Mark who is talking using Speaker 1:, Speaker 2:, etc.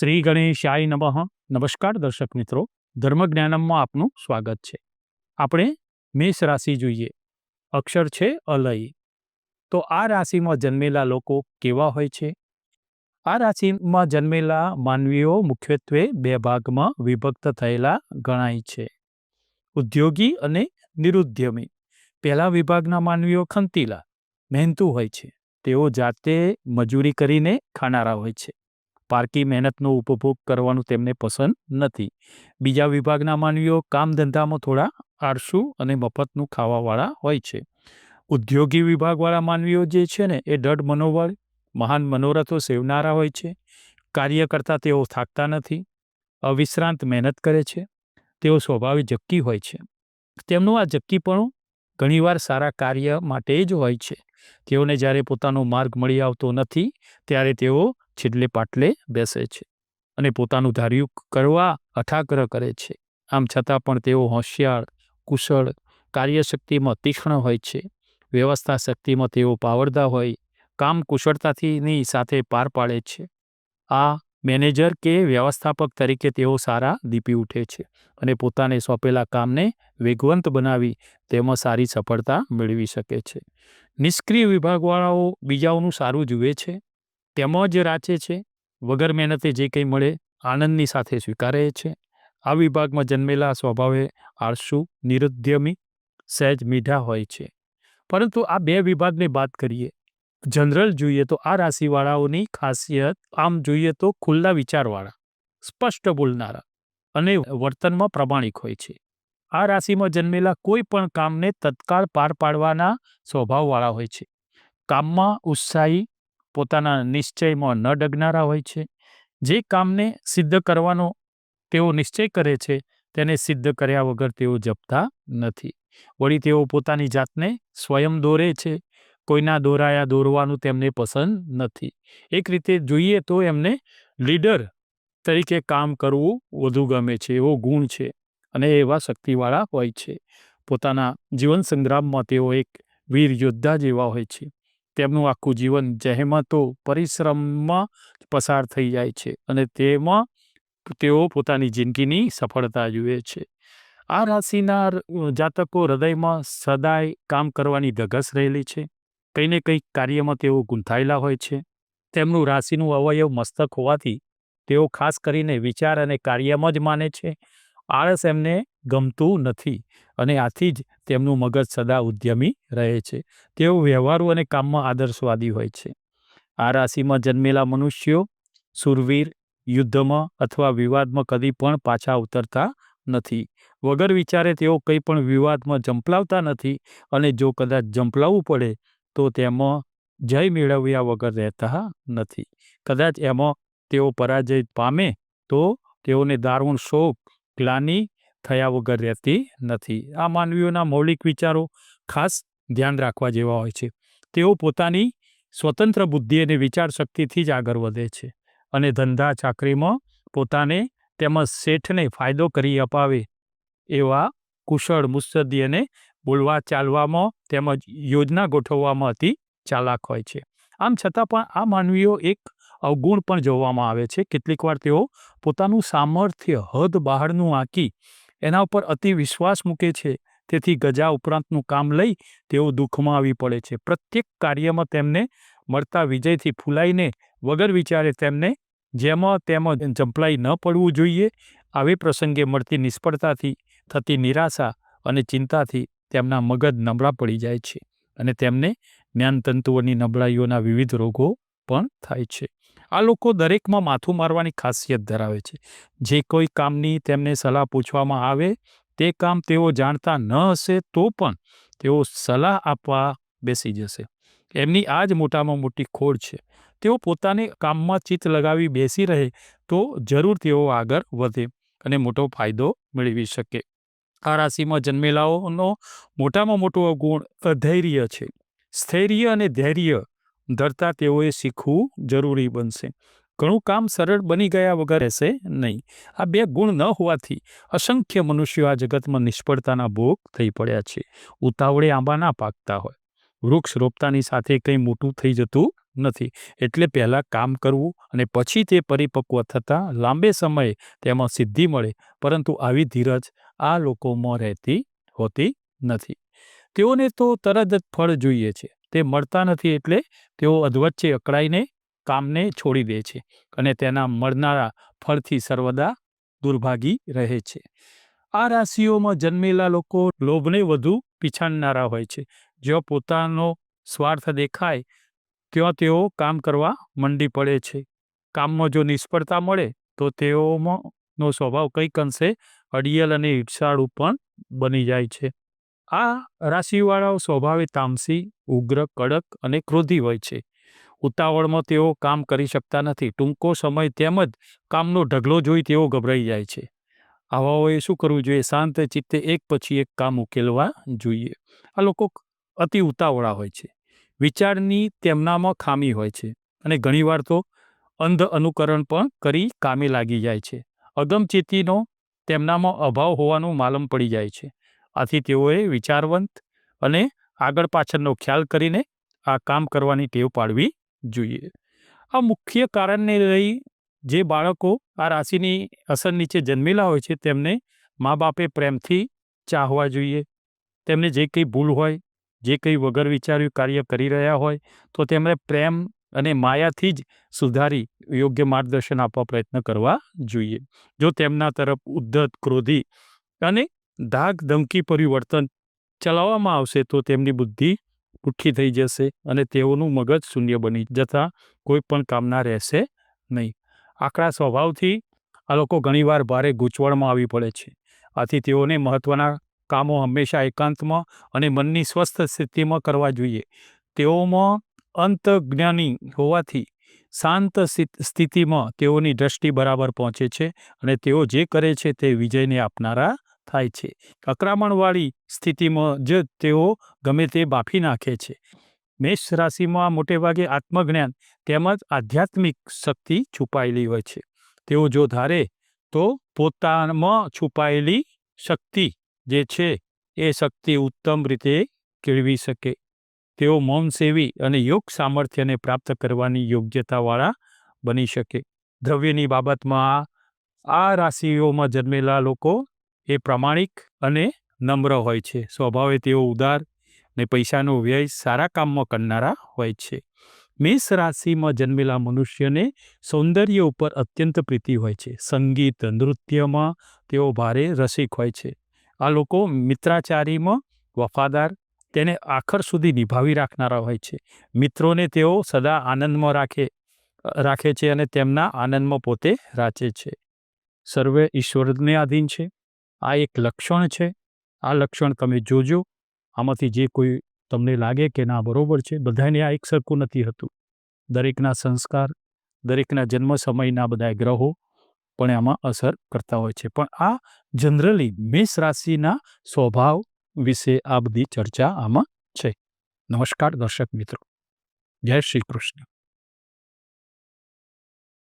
Speaker 1: શ્રી ગણેશાય નમઃ. નમસ્કાર દર્શક મિત્રો, ધર્મજ્ઞાનમમાં આપનું સ્વાગત છે. આપણે મેષ રાશિ જોઈએ. અક્ષર છે અલય. તો આ રાશિમાં જન્મેલા લોકો કેવા હોય છે? આ રાશિમાં જન્મેલા માનવીઓ મુખ્યત્વે બે ભાગમાં વિભક્ત થયેલા ગણાય છે. ઉદ્યોગી અને નિરુદ્યમી. પહેલા વિભાગના માનવીઓ ખંતીલા, મહેનતુ હોય છે. તેઓ જાતે મજૂરી કરીને ખાનારા હોય છે. પારકી મહેનતનો ઉપભોગ કરવાનું તેમને પસંદ નથી. બીજા વિભાગના માનવીઓ કામ ધંધામાં થોડા આળસુ અને મફતનું ખાવાવાળા હોય છે. ઉદ્યોગી વિભાગવાળા માનવીઓ જે છે ને, એ દઢ મનોબળ, મહાન મનોરથો સેવનારા હોય છે. કાર્ય કરતાં તેઓ થાકતા નથી. અવિશ્રાંત મહેનત કરે છે. તેઓ સ્વભાવે જક્કી હોય છે. તેમનું આ જક્કીપણું ઘણીવાર સારા કાર્ય માટે જ હોય છે. તેઓને જ્યારે પોતાનો માર્ગ મળી આવતો નથી, ત્યારે તેઓ છેલ્લે પાટલે બેસે છે અને પોતાનું ધાર્યું કરવા અઠાગ્રહ કરે છે. આમ છતાં પણ તેઓ હોશિયાર, કુશળ, કાર્યશક્તિમાં તીક્ષ્ણ હોય છે. વ્યવસ્થા શક્તિમાં તેઓ પાવરદા હોય, કામ કુશળતાથીની સાથે પાર પાડે છે. આ મેનેજર કે વ્યવસ્થાપક તરીકે તેઓ સારા દીપી ઉઠે છે અને પોતાને સોંપેલા કામને વેગવંત બનાવી તેમાં સારી સફળતા મેળવી શકે છે. નિષ્ક્રિય વિભાગવાળાઓ બીજાઓનું સારું જુએ છે. તેમાં જ રાચે છે, વગર મહેનતે જે કંઈ મળે આનંદની સાથે સ્વીકારે છે. આ વિભાગમાં જન્મેલા સ્વભાવે આળસુ, નિરુદ્યમી, સહેજ મીઠા હોય છે. પરંતુ આ બે વિભાગને વાત કરીએ, જનરલ જોઈએ તો આ રાશિવાળાઓની ખાસિયત, આમ જોઈએ તો ખુલ્લા વિચારવાળા, સ્પષ્ટ બોલનારા અને વર્તનમાં પ્રમાણિક હોય છે. આ રાશિમાં જન્મેલા કોઈ પણ કામને તત્કાળ પાર પાડવાના સ્વભાવવાળા હોય છે. કામમાં ઉત્સાહી પોતાના નિશ્ચયમાં ન ડગનારા હોય છે. જે કામને સિદ્ધ કરવાનો તેઓ નિશ્ચય કરે છે, તેને સિદ્ધ કર્યા વગર તેઓ જપતા નથી. વળી તેઓ પોતાની જાતને સ્વયં દોરે છે. કોઈના દોરાયા દોરવાનું તેમને પસંદ નથી. એક રીતે જોઈએ તો એમને લીડર તરીકે કામ કરવું વધુ ગમે છે, એવો ગુણ છે અને એવા શક્તિવાળા હોય છે. પોતાના જીવન સંગ્રામમાં તેઓ એક વીર યોદ્ધા જેવા હોય છે. તેમનું આખું જીવન જહેમતો પરિશ્રમમાં પસાર થઈ જાય છે અને તેમાં તેઓ પોતાની જિંદગીની સફળતા જુએ છે. આ રાશિના જાતકો હૃદયમાં સદાય કામ કરવાની ધગસ રહેલી છે. કંઈ ને કંઈક કાર્યમાં તેઓ ગૂંથાયેલા હોય છે. તેમનું રાશિનું અવયવ મસ્તક હોવાથી તેઓ ખાસ કરીને વિચાર અને કાર્યમાં જ માને છે. આળસ એમને ગમતું નથી અને આથી જ તેમનું મગજ સદા ઉદ્યમી રહે છે. તેઓ વ્યવહારુ અને કામમાં આદર્શવાદી હોય છે. આ રાશિમાં જન્મેલા મનુષ્યો સુરવીર, યુદ્ધમાં અથવા વિવાદમાં કદી પણ પાછા ઉતરતા નથી. વગર વિચારે તેઓ કંઈ પણ વિવાદમાં જંપલાવતા નથી અને જો કદાચ જંપલાવવું પડે તો તેમાં જય મેળવ્યા વગર રહેતા નથી. કદાચ એમાં તેઓ પરાજય પામે તો તેઓને દારૂણ શોક ગ્લાની થયા વગર રહેતી નથી. આ માનવીઓના મૌલિક વિચારો ખાસ ધ્યાન રાખવા જેવા હોય છે. તેઓ પોતાની સ્વતંત્ર બુદ્ધિ અને વિચાર શક્તિથી જ આગળ વધે છે અને ધંધા ચાકરીમાં પોતાને તેમજ શેઠને ફાયદો કરી અપાવે એવા કુશળ મુત્સદ્દી અને બોલવા ચાલવામાં તેમજ યોજના ગોઠવવામાં અતિ ચાલાક હોય છે. આમ છતાં પણ આ માનવીઓ એક અવગુણ પણ જોવામાં આવે છે. કેટલીક વાર તેઓ પોતાનું સામર્થ્ય, હદ બહારનું આંકી એના ઉપર અતિ વિશ્વાસ મૂકે છે. તેથી ગજા ઉપરાંતનું કામ લઈ તેઓ દુઃખમાં આવી પડે છે. પ્રત્યેક કાર્યમાં તેમને મળતા વિજયથી ફૂલાઈને વગર વિચારે તેમને જેમાં તેમાં જંપલાઈ ન પડવું જોઈએ. આવી પ્રસંગે મળતી નિષ્ફળતાથી થતી નિરાશા અને ચિંતાથી તેમના મગજ નબળા પડી જાય છે અને તેમને જ્ઞાનતંતુઓની નબળાઈઓના વિવિધ રોગો પણ થાય છે. આ લોકો દરેકમાં માથું મારવાની ખાસિયત ધરાવે છે. જે કોઈ કામની તેમને સલાહ પૂછવામાં આવે, તે કામ તેઓ જાણતા ન હશે તો પણ તેઓ સલાહ આપવા બેસી જશે. એમની આ જ મોટામાં મોટી ખોડ છે. તેઓ પોતાને કામમાં ચિત્ત લગાવી બેસી રહે તો જરૂર તેઓ આગળ વધે અને મોટો ફાયદો મેળવી શકે. આ રાશિમાં જન્મેલાઓનો મોટામાં મોટો ગુણ અધૈર્ય છે. સ્થૈર્ય અને ધૈર્ય ધરતા તેઓએ શીખવું જરૂરી બનશે. ઘણું કામ સરળ બની ગયા વગર રહેશે નહીં. આ બે ગુણ ન હોવાથી અસંખ્ય મનુષ્યો આ જગતમાં નિષ્ફળતાના ભોગ થઈ પડ્યા છે. ઉતાવળે આંબા ના પાકતા હોય. વૃક્ષ રોપતાની સાથે કંઈ મોટું થઈ જતું નથી. એટલે પહેલાં કામ કરવું અને પછી તે પરિપક્વ થતાં લાંબે સમયે તેમાં સિદ્ધિ મળે. પરંતુ આવી ધીરજ આ લોકોમાં રહેતી હોતી નથી. તેઓને તો તરત જ ફળ જોઈએ છે. તે મળતા નથી એટલે તેઓ અધવચ્ચે અકળાઈને કામને છોડી દે છે અને તેના મળનારા ફળથી સર્વદા દુર્ભાગી રહે છે. આ રાશિઓમાં જન્મેલા લોકો લોભને વધુ પીછાણનારા હોય છે. જ્યાં પોતાનો સ્વાર્થ દેખાય, ત્યાં તેઓ કામ કરવા મંડી પડે છે. કામમાં જો નિષ્ફળતા મળે, તો તેઓમાં નો સ્વભાવ કંઈક અંશે અડિયલ અને ઈર્ષાળુ પણ બની જાય છે. આ રાશિવાળાઓ સ્વભાવે તામસી, ઉગ્ર, કડક અને ક્રોધી હોય છે. ઉતાવળમાં તેઓ કામ કરી શકતા નથી. ટૂંકો સમય તેમજ કામનો ઢગલો જોઈ તેઓ ગભરાઈ જાય છે. આવાઓએ શું કરવું જોઈએ? શાંત ચિત્તે એક પછી એક કામ ઉકેલવા જોઈએ. આ લોકો અતિ ઉતાવળા હોય છે. વિચારની તેમનામાં ખામી હોય છે અને ઘણીવાર તો અંધ અનુકરણ પણ કરી કામે લાગી જાય છે. અગમચેતીનો તેમનામાં અભાવ હોવાનું માલમ પડી જાય છે. આથી તેઓએ વિચારવંત અને આગળ પાછળનો ખ્યાલ કરીને આ કામ કરવાની ટેવ પાડવી જોઈએ. આ મુખ્ય કારણને લઈ જે બાળકો આ રાશિની અસર નીચે જન્મેલા હોય છે, તેમને મા બાપે પ્રેમથી ચાહવા જોઈએ. તેમને જે કંઈ ભૂલ હોય, જે કંઈ વગર વિચાર્યું કાર્ય કરી રહ્યા હોય, તો તેમણે પ્રેમ અને માયાથી જ સુધારી યોગ્ય માર્ગદર્શન આપવા પ્રયત્ન કરવા જોઈએ. જો તેમના તરફ ઉદ્ધત, ક્રોધી અને ધાક ધમકી પરિવર્તન ચલાવવામાં આવશે તો તેમની બુદ્ધિ પુઠ્ઠી થઈ જશે અને તેઓનું મગજ શૂન્ય બની જતાં કોઈ પણ કામના રહેશે નહીં. આકરા સ્વભાવથી આ લોકો ઘણીવાર ભારે ગૂંચવણમાં આવી પડે છે. આથી તેઓને મહત્ત્વના કામો હંમેશા એકાંતમાં અને મનની સ્વસ્થ સ્થિતિમાં કરવા જોઈએ. તેઓમાં અંતજ્ઞાની હોવાથી શાંત સ્થિતિમાં તેઓની દ્રષ્ટિ બરાબર પહોંચે છે અને તેઓ જે કરે છે તે વિજયને આપનારા થાય છે. અકરામણવાળી સ્થિતિમાં જ તેઓ ગમે તે બાફી નાખે છે. મેષ રાશિમાં મોટે ભાગે આત્મજ્ઞાન તેમજ આધ્યાત્મિક શક્તિ છુપાયેલી હોય છે. તેઓ જો ધારે તો પોતામાં છુપાયેલી શક્તિ જે છે એ શક્તિ ઉત્તમ રીતે કેળવી શકે. તેઓ મૌન સેવી અને યોગ સામર્થ્યને પ્રાપ્ત કરવાની યોગ્યતાવાળા બની શકે. દ્રવ્યની બાબતમાં આ રાશિઓમાં જન્મેલા લોકો એ પ્રામાણિક અને નમ્ર હોય છે. સ્વભાવે તેઓ ઉદાર ને પૈસાનો વ્યય સારા કામમાં કરનારા હોય છે. મેષ રાશિમાં જન્મેલા મનુષ્યને સૌંદર્ય ઉપર અત્યંત પ્રીતિ હોય છે. સંગીત, નૃત્યમાં તેઓ ભારે રસિક હોય છે. આ લોકો મિત્રાચારીમાં વફાદાર, તેને આખર સુધી નિભાવી રાખનારા હોય છે. મિત્રોને તેઓ સદા આનંદમાં રાખે રાખે છે અને તેમના આનંદમાં પોતે રાચે છે. સર્વે ઈશ્વરને આધીન છે. આ એક લક્ષણ છે. આ લક્ષણ તમે જોજો. આમાંથી જે કોઈ તમને લાગે કે ના, બરોબર છે. બધાને આ એક સરખું નથી હતું. દરેકના સંસ્કાર, દરેકના જન્મ સમયના બધા ગ્રહો પણ આમાં અસર કરતા હોય છે. પણ આ જનરલી મેષ રાશિના સ્વભાવ વિશે આ બધી ચર્ચા આમાં છે. નમસ્કાર દર્શક મિત્રો. જય શ્રી કૃષ્ણ.